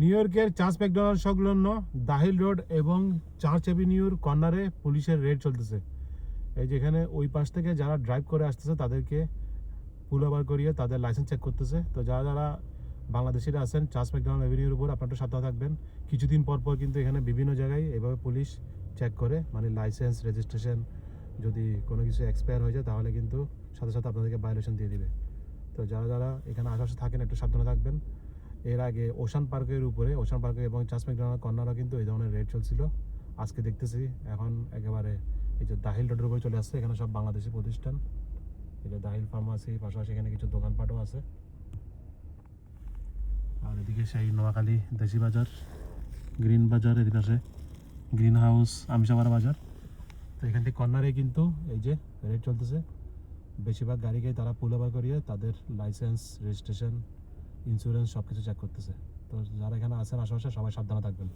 New ইয়র্কের church McDonald সংলগ্ন দাহিল road এবং চার্চ অ্যাভিনিউর কর্নারে পুলিশের রেড চলতেছে। এই যেখানে ওই পাশ থেকে যারা ড্রাইভ করে আসতেছে, তাদেরকে পুল ওভার করিয়ে তাদের লাইসেন্স চেক করতেছে। তো যারা যারা বাংলাদেশিরা আছেন, চার্চ ম্যাকডোনাল্ড অ্যাভিনিউর উপর আপনারা সাবধানে থাকবেন। কিছুদিন পর পর কিন্তু এখানে বিভিন্ন জায়গায় এভাবে পুলিশ চেক করে মানে লাইসেন্স রেজিস্ট্রেশন যদি কোনো কিছু এক্সপায়ার হয়ে যায়, তাহলে কিন্তু সাথে সাথে আপনাদেরকে ভায়োলেশন দিয়ে দিবে। তো যারা যারা এখানে আশেপাশে থাকেন, একটু সাবধানে থাকবেন। এর আগে ওশান পার্কের উপরে ওশান পার্কে এবং চার্চ ম্যাকডোনাল্ড কর্নারও কিন্তু এই ধরনের রেট চলছিল। আজকে দেখতেছি এখন একেবারে এই যে দাহিল রোডের উপরে চলে আসছে, এখানে সব বাংলাদেশি প্রতিষ্ঠান। এই যে দাহিল ফার্মাসি পাশাপাশি এখানে কিছু দোকানপাটও আছে। আর এদিকে সেই নোয়াখালী দেশি বাজার, গ্রিন বাজার এদিকে আছে, গ্রিন হাউস, আমিষাবাড়া বাজার। তো এখান থেকে কর্নারে কিন্তু এই যে রেট চলতেছে। বেশিরভাগ গাড়িকে তারা পুল ওভার করিয়ে তাদের লাইসেন্স রেজিস্ট্রেশন ইন্স্যুরেন্স সব কিছু চেক করতেছে। তো যারা এখানে আছেন আশেপাশে সবাই সাবধানে থাকবেন।